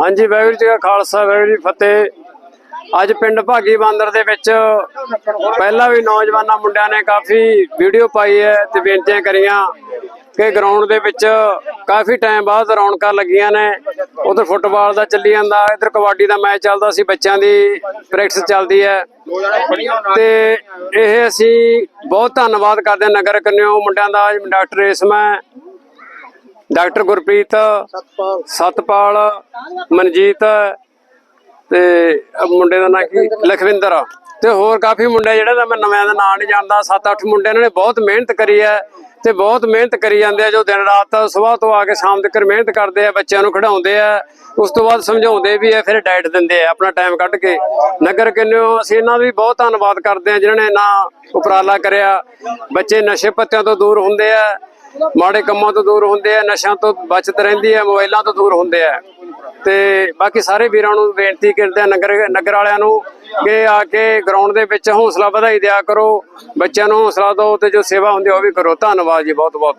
ਹਾਂਜੀ, ਵਾਹਿਗੁਰੂ ਜੀ ਕਾ ਖਾਲਸਾ, ਵਾਹਿਗੁਰੂ ਜੀ ਫਤਿਹ। ਅੱਜ ਪਿੰਡ ਭਾਗੀ ਬਾਂਦਰ ਦੇ ਵਿੱਚ ਪਹਿਲਾਂ ਵੀ ਨੌਜਵਾਨਾਂ ਮੁੰਡਿਆਂ ਨੇ ਕਾਫੀ ਵੀਡੀਓ ਪਾਈ ਹੈ ਤੇ ਬੇਨਤੀਆਂ ਕਰੀਆਂ ਕਿ ਗਰਾਊਂਡ ਦੇ ਵਿੱਚ ਕਾਫੀ ਟਾਈਮ ਬਾਅਦ ਰੌਣਕਾਂ ਲੱਗੀਆਂ ਨੇ। ਉਧਰ ਫੁੱਟਬਾਲ ਦਾ ਚੱਲੀ ਜਾਂਦਾ, ਇੱਧਰ ਕਬੱਡੀ ਦਾ ਮੈਚ ਚੱਲਦਾ ਸੀ, ਬੱਚਿਆਂ ਦੀ ਪ੍ਰੈਕਟਿਸ ਚੱਲਦੀ ਹੈ। ਤੇ ਇਹ ਅਸੀਂ ਬਹੁਤ ਧੰਨਵਾਦ ਕਰਦੇ ਨਗਰ ਕੰਨਿਓ ਮੁੰਡਿਆਂ ਦਾ ਡਾਕਟਰ ਰੇਸ਼ਮਾ ਡਾਕਟਰ ਗੁਰਪ੍ਰੀਤ, ਸਤਪਾਲ, ਮਨਜੀਤ ਤੇ ਮੁੰਡੇ ਦਾ ਨਾਂ ਕੀ? ਲਖਵਿੰਦਰ। ਤੇ ਹੋਰ ਕਾਫੀ ਮੁੰਡੇ ਜਿਹੜੇ ਦਾ ਮੈਂ ਨਵਿਆਂ ਦਾ ਨਾਂ ਨਹੀਂ ਜਾਣਦਾ 7-8 ਮੁੰਡੇ ਇਹਨਾਂ ਨੇ ਬਹੁਤ ਮਿਹਨਤ ਕਰੀ ਹੈ ਤੇ ਬਹੁਤ ਮਿਹਨਤ ਕਰੀ ਜਾਂਦੇ ਆ, ਜੋ ਦਿਨ ਰਾਤ ਸਵੇਰ ਤੋਂ ਆ ਕੇ ਸ਼ਾਮ ਤੱਕ ਮਿਹਨਤ ਕਰਦੇ ਆ, ਬੱਚਿਆਂ ਨੂੰ ਖਿਡਾਉਂਦੇ ਆ, ਉਸ ਤੋਂ ਬਾਅਦ ਸਮਝਾਉਂਦੇ ਵੀ ਆ, ਫਿਰ ਡਾਈਟ ਦਿੰਦੇ ਆ, ਆਪਣਾ ਟਾਈਮ ਕੱਢ ਕੇ। ਨਗਰ ਕਿੰਨਿਓ, ਅਸੀਂ ਇਹਨਾਂ ਦਾ ਵੀ ਬਹੁਤ ਧੰਨਵਾਦ ਕਰਦੇ ਆ, ਜਿਨ੍ਹਾਂ ਨੇ ਨਾ ਉਪਰਾਲਾ ਕਰਿਆ। ਬੱਚੇ ਨਸ਼ੇ ਪੱਤਿਆਂ ਤੋਂ ਦੂਰ ਹੁੰਦੇ ਆ ਮਾੜੇ ਕੰਮਾਂ ਤੋਂ ਦੂਰ ਹੁੰਦੇ ਆ, ਨਸ਼ਿਆਂ ਤੋਂ ਬਚਤ ਰਹਿੰਦੀ ਹੈ ਮੋਬਾਈਲਾਂ ਤੋਂ ਦੂਰ ਹੁੰਦੇ ਆ। ਤੇ ਬਾਕੀ ਸਾਰੇ ਵੀਰਾਂ ਨੂੰ ਬੇਨਤੀ ਕਰਦੇ ਆ, ਨਗਰ ਨਗਰ ਵਾਲਿਆਂ ਨੂੰ ਕਿ ਆ ਕੇ ਗਰਾਊਂਡ ਦੇ ਵਿੱਚ ਹੌਸਲਾ ਵਧਾਈ ਦਿਆ ਕਰੋ, ਬੱਚਿਆਂ ਨੂੰ ਹੌਸਲਾ ਦਿਓ ਤੇ ਜੋ ਸੇਵਾ ਹੁੰਦੀ ਆ ਉਹ ਵੀ ਕਰੋ। ਧੰਨਵਾਦ ਜੀ ਬਹੁਤ ਬਹੁਤ